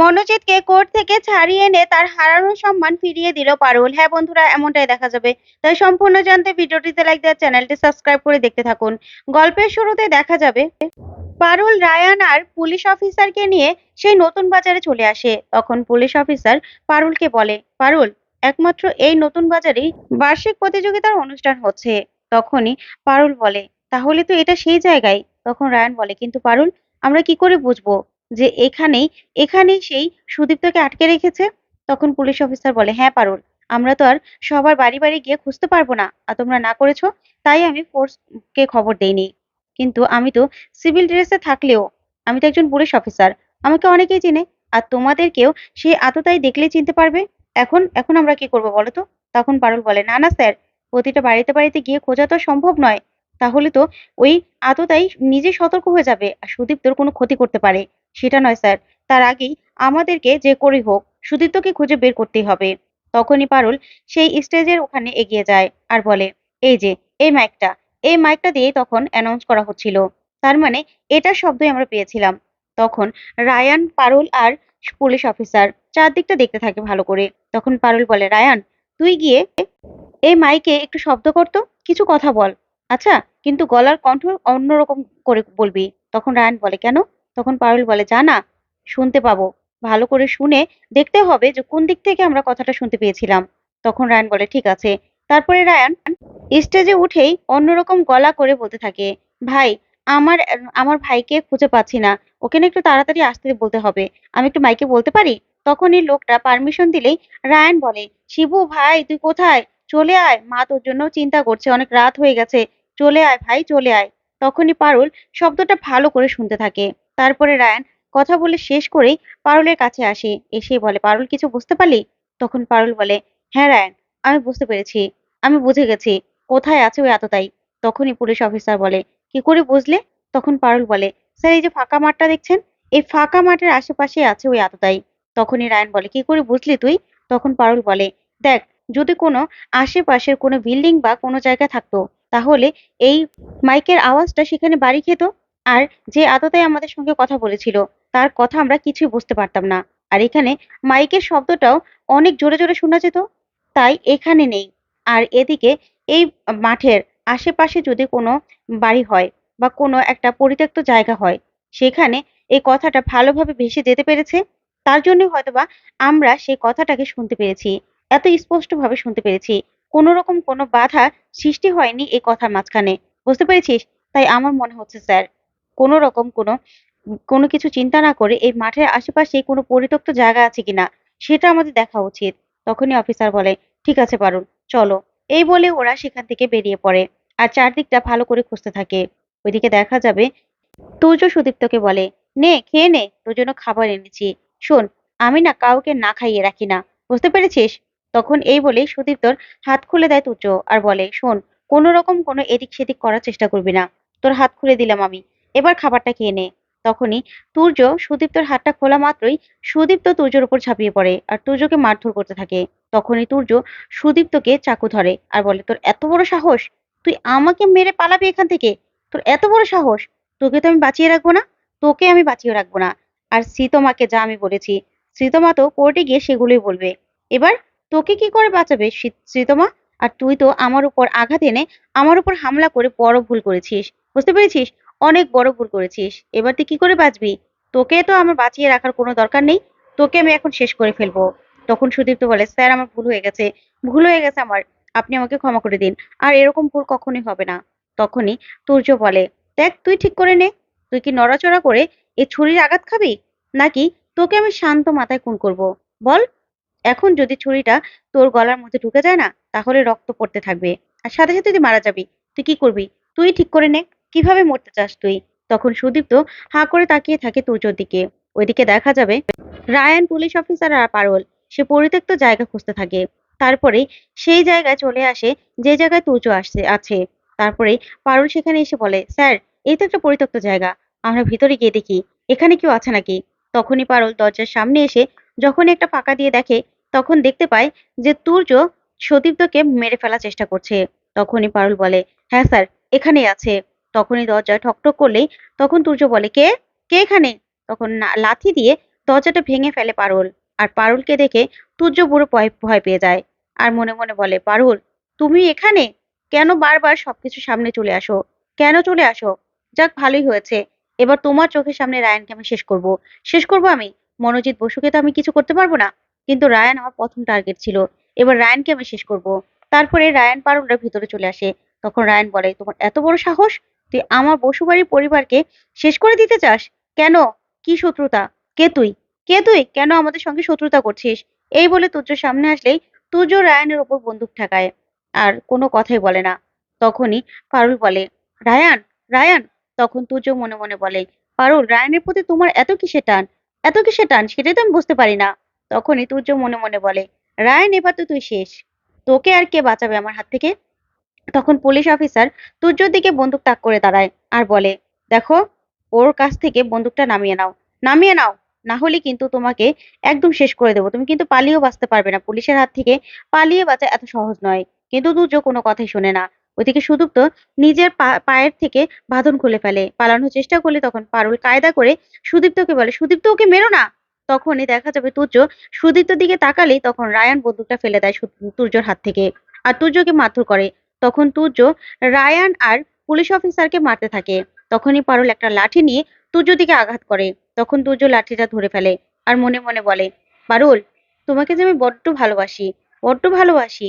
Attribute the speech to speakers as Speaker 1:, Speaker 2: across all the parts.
Speaker 1: মনোজিৎকে court থেকে ছাড়িয়ে এনে তার হারানো সম্মান ফিরিয়ে দিল পারুল। হ্যাঁ বন্ধুরা, এমনটাই দেখা যাবে। তাই সম্পূর্ণ জানতে ভিডিওটিতে লাইক দেওয়ার চ্যানেলটি সাবস্ক্রাইব করে দেখতে থাকুন। গল্পের শুরুতে দেখা যাবে, পারুল, রায়ান আর পুলিশ অফিসারকে নিয়ে সেই নতুন বাজারে চলে আসে। তখন পুলিশ অফিসার পারুলকে বলে, পারুল, একমাত্র এই নতুন বাজারেই বার্ষিক প্রতিযোগিতার অনুষ্ঠান হচ্ছে। তখনই পারুল বলে, তাহলে তো এটা সেই জায়গায়? তখন রায়ান বলে, কিন্তু পারুল, আমরা কি করে বুঝব? যে এখানেই এখানেই সেই সুদীপ্তকে আটকে রেখেছে। তখন পুলিশ অফিসার বলে হ্যাঁ পারুল, আমরা তো আর সবার বাড়ি বাড়ি গিয়ে খুঁজতে পারব না, আর তোমরা না করেছ, তাই আমি ফোর্সকে খবর দেইনি। কিন্তু আমি তো সিভিল ড্রেসে থাকলেও, আমি তো একজন পুলিশ অফিসার আমাকে অনেকেই চেনে, আর তোমাদেরকেও সে আততাই দেখলেই চিনতে পারবে। এখন এখন আমরা কি করব বলো তো? তখন পারুল বলে, না না স্যার, প্রতিটা বাড়িতে বাড়িতে গিয়ে খোঁজা তো সম্ভব নয়। তাহলে তো ওই আততাই নিজে সতর্ক হয়ে যাবে, আর সুদীপ্তর কোনো ক্ষতি করতে পারে। সেটা নয় স্যার, তার আগেই আমাদেরকে যে করে হোক, সুদীপ্তকে খুঁজে বের করতেই হবে। তখনই পারুল সেই স্টেজের ওখানে এগিয়ে যায় আর বলে, এই যে, এই মাইকটা এই মাইকটা দিয়ে তখন অ্যানাউন্স করা হচ্ছিল। তার মানে এটার শব্দই আমরা পেয়েছিলাম। তখন রায়ান, পারুল আর পুলিশ অফিসার চারদিকটা দেখতে থাকে ভালো করে। তখন পারুল বলে, রায়ান, তুই গিয়ে এই মাইকে একটু শব্দ করতো কিছু কথা বল। আচ্ছা কিন্তু গলার কণ্ঠ অন্যরকম করে বলবি। তখন রায়ান বলে, কেন? তখন পারুল বলে জানা শুনতে পাবো। ভালো করে শুনে দেখতে হবে যে কোন দিক থেকে আমরা কথাটা শুনতে পেয়েছিলাম। তখন রায়ান বলে, ঠিক আছে। তারপরে রায়ান স্টেজে উঠেই অন্যরকম গলা করে বলতে থাকে, ভাই, আমার আমার ভাইকে খুঁজে পাচ্ছি না। ওকে না একটু তাড়াতাড়ি আসতে বলতে হবে। আমি একটু মাইকে বলতে পারি? তখনই লোকটা পারমিশন দিলেই রায়ান বলে, শিবু ভাই, তুই কোথায়? চলে আয়। মা তোর জন্য চিন্তা করছে। অনেক রাত হয়ে গেছে। চলে আয় ভাই, চলে আয়। তখনই পারুল শব্দটা ভালো করে শুনতে থাকে। তারপরে রায়ান, কথা বলে শেষ করেই পারুলের কাছে আসে। এসে বলে, পারুল, কিছু বুঝতে পারলি? তখন পারুল বলে হ্যাঁ রায়ান, আমি বুঝতে পেরেছি। আমি বুঝে গেছি। কোথায় আছে ওই আততাই তখনই পুলিশ অফিসার বলে, কি করে বুঝলে? তখন পারুল বলে, স্যার, এই যে ফাঁকা মাঠটা দেখছেন? এই ফাঁকা মাঠের আশেপাশে আছে ওই আততাই তখনই রায়ন বলে, কি করে বুঝলি তুই? তখন পারুল বলে, দেখ, যদি কোনো আশেপাশের কোনো বিল্ডিং বা কোনো জায়গায় থাকতো, তাহলে এই মাইকের আওয়াজটা সেখানে বাড়ি খেত। আর যে আততাই আমাদের সঙ্গে কথা বলেছিল, তার কথা আমরা কিছুই বুঝতে পারতাম না। আর এখানে মাইকের শব্দটাও অনেক জোরে জোরে শোনা যেত, তাই এখানে নেই। আর এদিকে এই মাঠের আশেপাশে যদি কোনো বাড়ি হয় বা কোনো একটা পরিত্যক্ত জায়গা হয়, সেখানে এই কথাটা ভালোভাবে ভেসে যেতে পেরেছে। তার জন্য হয়তোবা আমরা সেই কথাটাকে শুনতে পেরেছি, এত স্পষ্টভাবে শুনতে পেরেছি। কোনো রকম কোনো বাধা সৃষ্টি হয়নি এই কথার মাঝখানে। বুঝতে পেরেছিস? তাই আমার মনে হচ্ছে, স্যার। কোনো রকম কোনো কোনো কিছু চিন্তা না করে এই মাঠের আশেপাশে কোনো পরিত্যক্ত জায়গা আছে কিনা সেটা আমাদের দেখা উচিত। তখনই অফিসার বলে, ঠিক আছে পারুল, চলো। এই বলে ওরা সেখান থেকে বেরিয়ে পড়ে আর চারদিকটা ভালো করে খুঁজতে থাকে। ওইদিকে দেখা যাবে তুর্য সুদীপ্তকে বলে, নে, খেয়ে নে, তোর জন্য খাবার এনেছি। শোন, আমি না কাউকে না খাইয়ে রাখি না। বুঝতে পেরেছিস? তখন এই বলেই সুদীপ্তর হাত খুলে দেয় তুর্য আর বলে, শোন, কোনো রকম কোনো এদিক সেদিক করার চেষ্টা করবি না। তোর হাত খুলে দিলাম আমি। এবার খাবারটা খেয়ে নে। তখনই তুর্য সুদীপ্তর হাতটা খোলা মাত্রই সুদীপ্ত তুর্যর উপর ঝাঁপিয়ে পড়ে আর তুর্যকে মারধর করতে থাকে। তখনই তুর্য সুদীপ্তকে চাকু ধরে আর বলে, তোর এত বড় সাহস? তুই আমাকে মেরে পালাবি এখান থেকে? তোর এত বড় সাহস? তোকে তো আমি বাঁচিয়ে রাখব না? তোকে আমি বাঁচিয়ে রাখব না। আর সীতমাকে যা আমি বলেছি, সীতমা তো কোর্টে গিয়ে সেগুলোই বলবে। এবার তোকে কি করে বাঁচাবে সীতমা? আর তুই তো আমার উপর আঘাত এনে আমার উপর হামলা করে বড় ভুল করেছিস। বুঝতে পেরেছিস? অনেক বড় ভুল করেছিস। এবার তুই কি করে বাঁচবি? তোকে তো আমার বাঁচিয়ে রাখার কোনো দরকার নেই। তোকে আমি এখন শেষ করে ফেলব। তখন সুদীপ্ত বলে, স্যার, আমার ভুল হয়ে গেছে। ভুল হয়ে গেছে আমার। আপনি আমাকে ক্ষমা করে দিন। আর এরকম ভুল কখনোই হবে না। তখনই তুর্য বলে, দেখ, তুই ঠিক করে নে। তুই কি নড়াচড়া করে এই ছুরির আঘাত খাবি? নাকি তোকে আমি শান্ত মাথায় খুন করব? বল। এখন যদি ছুরিটা তোর গলার মধ্যে ঢুকে যায় না, তাহলে রক্ত পড়তে থাকবে। আর সাথে সাথে তুই মারা যাবি। তুই কি করবি? তুই ঠিক করে নে। কীভাবে মরতে চাস তুই? তখন সুদীপ্ত হাঁ করে তাকিয়ে থাকে তুর্যর দিকে। ওইদিকে দেখা যাবে রায়ান পুলিশ অফিসার আর পারল। সে পরিত্যক্ত জায়গা খুঁজতে থাকে। তারপরে সেই জায়গায় চলে আসে যে জায়গায় তুর্য আসছে আছে। তারপরে পারুল সেখানে এসে বলে, স্যার, এই তো একটা পরিত্যক্ত জায়গা। আমরা ভিতরে গিয়ে দেখি। এখানে কেউ আছে নাকি? তখনই পারুল দরজার সামনে এসে যখন একটা ফাঁকা দিয়ে দেখে, তখন দেখতে পায় যে তুর্য সতীব্দকে মেরে ফেলার চেষ্টা করছে। তখনই পারুল বলে হ্যাঁ স্যার, এখানেই আছে। তখনই দরজায় ঠকঠক করলেই তখন তুর্য বলে, কে? কে এখানে? তখন লাথি দিয়ে দরজাটা ভেঙে ফেলে পারুল। আর পারুলকে দেখে তুর্য ভয় ভয় পেয়ে যায়। আর মনে মনে বলে, পারুল, তুমি এখানে? কেন বারবার সবকিছু সামনে চলে আসো? কেন চলে আসো? যাক, ভালোই হয়েছে। এবার তোমার চোখের সামনে রায়ানকে আমি শেষ করব। শেষ করব আমি? মনোজিৎ বসুকে তো আমি কিছু করতে পারব না? কিন্তু রায়ান আমার প্রথম টার্গেট ছিল। এবার রায়ানকে আমি শেষ করব। তারপরে রায়ান পারুলরা ভিতরে চলে আসে। তখন রায়ান বলে, তোমার এত বড় সাহস? তুই আমার বসুবাড়ির পরিবারকে শেষ করে দিতে চাস? কেন? কি শত্রুতা? কে তুই? কে তুই? কেন আমাদের সঙ্গে শত্রুতা করছিস? এই বলে তুর্য সামনে আসলেই তুর্য রায়ানের ওপর বন্দুক ঠেকায়। আর কোনো কথাই বলে না। তখনই পারুল বলে, রায়ান রায়ান! তখন তুর্য মনে মনে বলে, পারুল, রায়ানের প্রতি তোমার এত কিসের টান? এত কিসের টান? সেটাই তো আমি বুঝতে পারি না। তখনই তুর্য মনে মনে বলে, রায়ান, এবার তো তুই শেষ। তোকে আর কে বাঁচাবে আমার হাত থেকে? তখন পুলিশ অফিসার তুর্যর দিকে বন্দুক তাক করে দাঁড়ায় আর বলে, দেখো, ওর কাছ থেকে বন্দুকটা নামিয়ে নাও। নামিয়ে নাও, না হলে কিন্তু তোমাকে একদম শেষ করে দেবো। তুমি কিন্তু পালিয়েও বাঁচতে পারবে না। পুলিশের হাত থেকে পালিয়ে বাঁচা এত সহজ নয়। কিন্তু দুর্য কোনো কথাই শোনে না। ওইদিকে সুদীপ্ত নিজের পায়ের থেকে বাঁধন খুলে ফেলে। পালানোর চেষ্টা করলে তখন পারুল কায়দা করে সুদীপ্তকে বলে, সুদীপ্ত, ওকে মেরো না! তখনই দেখা যাবে তুর্য সুদীপ্তর দিকে তাকালেই তখন রায়ান বন্দুকটা ফেলে দেয় তুর্যর হাত থেকে। আর তুর্যকে মারধর করে। তখন তুর্য রায়ান আর পুলিশ অফিসারকে মারতে থাকে। তখনই পারুল একটা লাঠি নিয়ে তুর্য দিকে আঘাত করে। তখন তুর্য লাঠিটা ধরে ফেলে আর মনে মনে বলে, পারুল, তোমাকে যে আমি বড্ড ভালোবাসি বড্ড ভালোবাসি,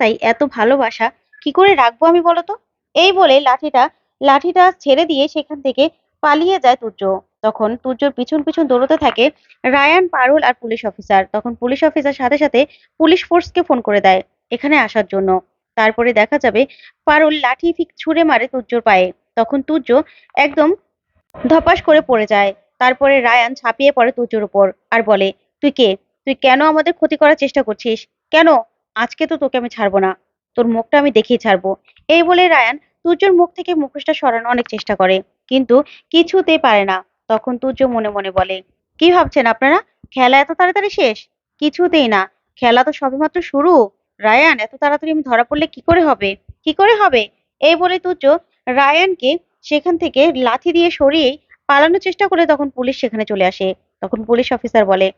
Speaker 1: তাই এত ভালোবাসা কি করে রাখব আমি বলো তো? এই বলে লাঠিটা লাঠিটা ছেড়ে দিয়ে সেখান থেকে পালিয়ে যায় তুর্য তখন তুর্যর পিছন পিছন দৌড়তে থাকে রায়ান, পারুল আর পুলিশ অফিসার। তখন পুলিশ অফিসার সাথে সাথে পুলিশ ফোর্সকে ফোন করে দেয় এখানে আসার জন্য। তারপরে দেখা যাবে পারুল লাঠি ফিক ছুঁড়ে মারে তুর্যর পায়ে। তখন তুর্য একদম ধপাস করে পড়ে যায়। তারপরে রায়ান ছাপিয়ে পড়ে তুর্যর উপর আর বলে, তুই কে? তুই কেন আমাদের ক্ষতি করার চেষ্টা করছিস? কেন? আজকে তো তোকে আমি ছাড়বো না। তোর মুখটা আমি দেখেই ছাড়বো। এই বলে রায়ান তুর্যর মুখ থেকে মুখোশটা সরানো অনেক চেষ্টা করে, কিন্তু কিছুতেই পারে না। তখন তুর্য মনে মনে বলে, কি ভাবছেন আপনারা? খেলা এত তাড়াতাড়ি শেষ? কিছুতেই না। খেলা তো সবেমাত্র শুরু। রায়ান, এত তাড়াতাড়ি আমি ধরা পড়লে কি করে হবে? কি করে হবে? এই বলে তুর্য রায়ানকে সেখান থেকে লাথি দিয়ে সরিয়েই পালানোর চেষ্টা করে তখন পুলিশ সেখানে চলে আসে। তখন পুলিশ অফিসার বলে,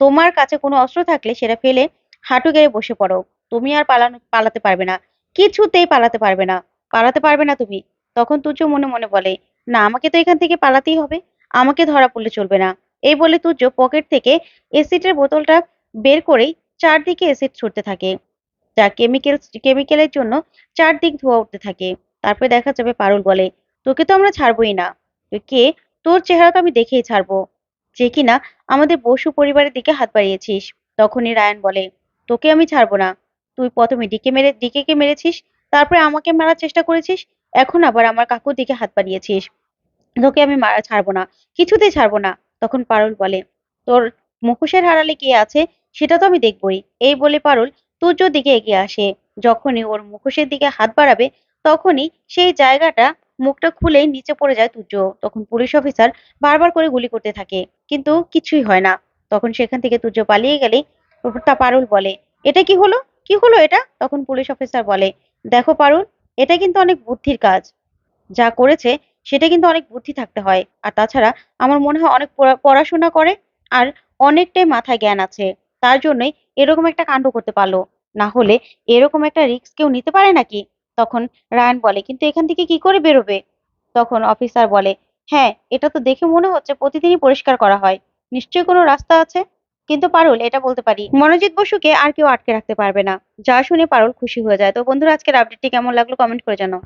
Speaker 1: তোমার কাছে কোনো অস্ত্র থাকলে সেটা ফেলে হাঁটু গেড়ে বসে পড়ো। তুমি আর পালানো, পালাতে পারবে না। কিছুতেই পালাতে পারবে না। পালাতে পারবে না তুমি। তখন তুর্য মনে মনে বলে, না, আমাকে তো এখান থেকে পালাতেই হবে। আমাকে ধরা পড়লে চলবে না। এই বলে তুর্য পকেট থেকে এসিডের বোতলটা বের করেই চারদিকে এসিড ছুটতে থাকে। যা কেমিক্যাল কেমিক্যালের জন্য চারদিক ধোয়া উঠতে থাকে। তারপরে দেখা যাবে পারুল বলে, তোকে তো আমরা ছাড়বোই না। তুই কে? তোর চেহারা তো আমি দেখেই ছাড়বো। যে কিনা আমাদের বসু পরিবারের দিকে হাত বাড়িয়েছিস। তখনই রায়ান বলে, তোকে আমি ছাড়বো না। তুই প্রথমে ডিকে মেরে, ডিকে কে মেরেছিস? তারপরে আমাকে মারার চেষ্টা করেছিস? এখন আবার আমার কাকুর দিকে হাত বাড়িয়েছিস। তোকে আমি মারা, ছাড়বো না, কিছুতেই ছাড়বো না। তখন পারুল বলে, তোর মুখোশের হারালে কে আছে সেটা তো আমি দেখবই। এই বলে পারুল তুর্যর দিকে এগিয়ে আসে। যখনই ওর মুখোশের দিকে হাত বাড়াবে, তখনই সেই জায়গাটা মুখটা খুলেই নিচে পড়ে যায় তুর্য তখন পুলিশ অফিসার বারবার করে গুলি করতে থাকে, কিন্তু কিছুই হয় না। তখন সেখান থেকে তুর্য পালিয়ে গেলেই তা পারুল বলে, এটা কি হলো? কি হলো এটা? তখন পুলিশ অফিসার বলে, দেখো পারুল, এটা কিন্তু অনেক বুদ্ধির কাজ। যা করেছে, সেটা কিন্তু অনেক বুদ্ধি থাকতে হয়। আর তাছাড়া আমার মনে হয় অনেক পড়া- পড়াশোনা করে, আর অনেকটাই মাথায় জ্ঞান আছে। তার জন্যই এরকম একটা কাণ্ড করতে পারল। না হলে এরকম একটা রিস্ক কেউ নিতে পারে নাকি? তখন রায়ান বলে, কিন্তু এখান থেকে কি করে বেরোবে? তখন অফিসার বলে হ্যাঁ এটা তো দেখে মনে হচ্ছে প্রতিদিনই পরিষ্কার করা হয়। নিশ্চয়ই কোনো রাস্তা আছে? কিন্তু পারুল, এটা বলতে পারি। মনোজিৎ বসুকে আর কেউ আটকে রাখতে পারবে না। যা শুনে পারুল খুশি হয়ে যায়। তো বন্ধুরা, আজকের আপডেটটি কেমন লাগল কমেন্ট করে জানাও।